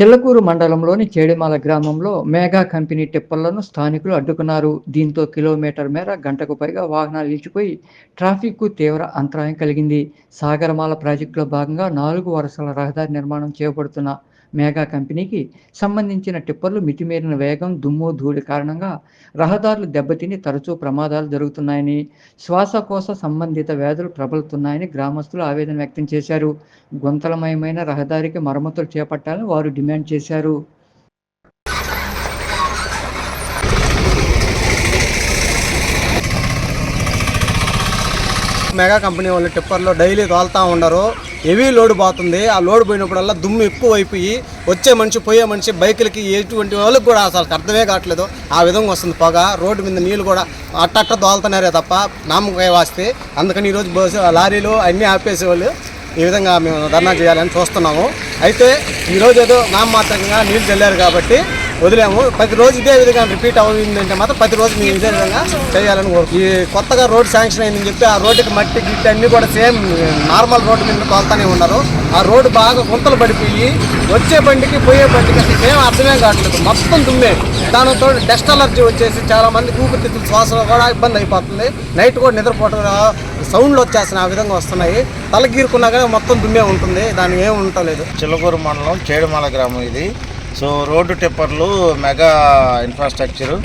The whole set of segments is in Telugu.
చిల్లకూరు మండలంలోని చేడిమాల గ్రామంలో మేఘా కంపెనీ టిప్పర్లను స్థానికులు అడ్డుకున్నారు. దీంతో కిలోమీటర్ మేర గంటకు పైగా వాహనాలు నిలిచిపోయి ట్రాఫిక్కు తీవ్ర అంతరాయం కలిగింది. సాగరమాల ప్రాజెక్టులో భాగంగా నాలుగు వరుసల రహదారి నిర్మాణం చేపడుతున్న మేఘా కంపెనీకి సంబంధించిన టిప్పర్లు మితిమీరిన వేగం దుమ్ము ధూళి కారణంగా రహదారులు దెబ్బతిని తరచూ ప్రమాదాలు జరుగుతున్నాయని శ్వాసకోశ సంబంధిత వ్యాధులు ప్రబలుతున్నాయని గ్రామస్తులు ఆవేదన వ్యక్తం చేశారు. గుంతలమయమైన రహదారికి మరమ్మతులు చేపట్టాలని వారు డిమాండ్ చేశారు. మెగా కంపెనీ వాళ్ళు టిప్పర్లో డైలీ తోలుతా ఉండరు. హెవీ లోడ్ పోతుంది. ఆ లోడ్ పోయినప్పుడల్లా దుమ్ము ఎక్కువ అయిపోయి వచ్చే మనిషి పోయే మనిషి బైకులకి ఎటువంటి వాళ్ళకి కూడా అసలు అర్థమే కావట్లేదు. ఆ విధంగా వస్తుంది పొగ. రోడ్డు మీద నీళ్ళు కూడా అట్టట్ట తోలుతున్నారే తప్ప నామకాయ వాస్తే. అందుకని ఈరోజు బస్సు లారీలు అన్నీ ఆపేసేవాళ్ళు. ఈ విధంగా మేము ధర్నా చేయాలని చూస్తున్నాము. అయితే ఈరోజు ఏదో నామమాత్రంగా నీళ్ళు చల్లారు కాబట్టి వదిలేము. ప్రతిరోజు ఇదే విధంగా రిపీట్ అవుతుందంటే మాత్రం ప్రతి రోజు మేము ఇదే విధంగా చేయాలని కోరు ఈ కొత్తగా రోడ్ శాంక్షన్ అయిందని చెప్పి ఆ రోడ్డుకి మట్టి గిట్టి అన్నీ కూడా సేమ్ నార్మల్ రోడ్డు మీద తోలుతానే ఉన్నారు. ఆ రోడ్డు బాగా గుంతలు పడిపోయి వచ్చే బండికి పోయే బండికి అసలు ఏం అర్థమే కావట్లేదు. మొత్తం దుమ్మే. దానితో డస్ట్ అలర్జీ వచ్చేసి చాలా మంది ఊపిరితిత్తుల శ్వాసలో కూడా ఇబ్బంది అయిపోతుంది. నైట్ కూడా నిద్రపోవడం సౌండ్లు వచ్చేసిన ఆ విధంగా వస్తున్నాయి. తలగీరుకున్నా కానీ మొత్తం దుమ్మే ఉంటుంది. దానికి ఏం లేదు. చిలకూరు మండలం చేడుమల గ్రామం ఇది. సో రోడ్డు టిప్పర్లు మెగా ఇన్ఫ్రాస్ట్రక్చరు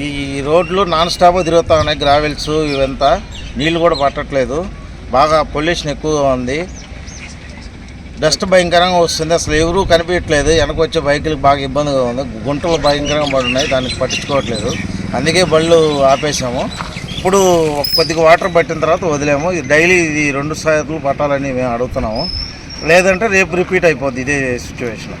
ఈ రోడ్లు నాన్ స్టాప్ తిరుగుతూ ఉన్నాయి గ్రావెల్స్ ఇవంతా. నీళ్ళు కూడా పట్టట్లేదు. బాగా పొల్యూషన్ ఎక్కువగా ఉంది. డస్ట్ భయంకరంగా వస్తుంది. అసలు ఎవరూ కనిపించట్లేదు. వెనక వచ్చే బైకులకు బాగా ఇబ్బందిగా ఉంది. గుంటలు భయంకరంగా పడున్నాయి. దానికి పట్టించుకోవట్లేదు. అందుకే బళ్ళు ఆపేసాము. ఇప్పుడు కొద్దిగా వాటర్ పట్టిన తర్వాత వదిలేము. డైలీ ఇది రెండు సార్లు పట్టాలని మేము అడుగుతున్నాము. లేదంటే రేపు రిపీట్ అయిపోద్ది ఇదే సిచ్యువేషన్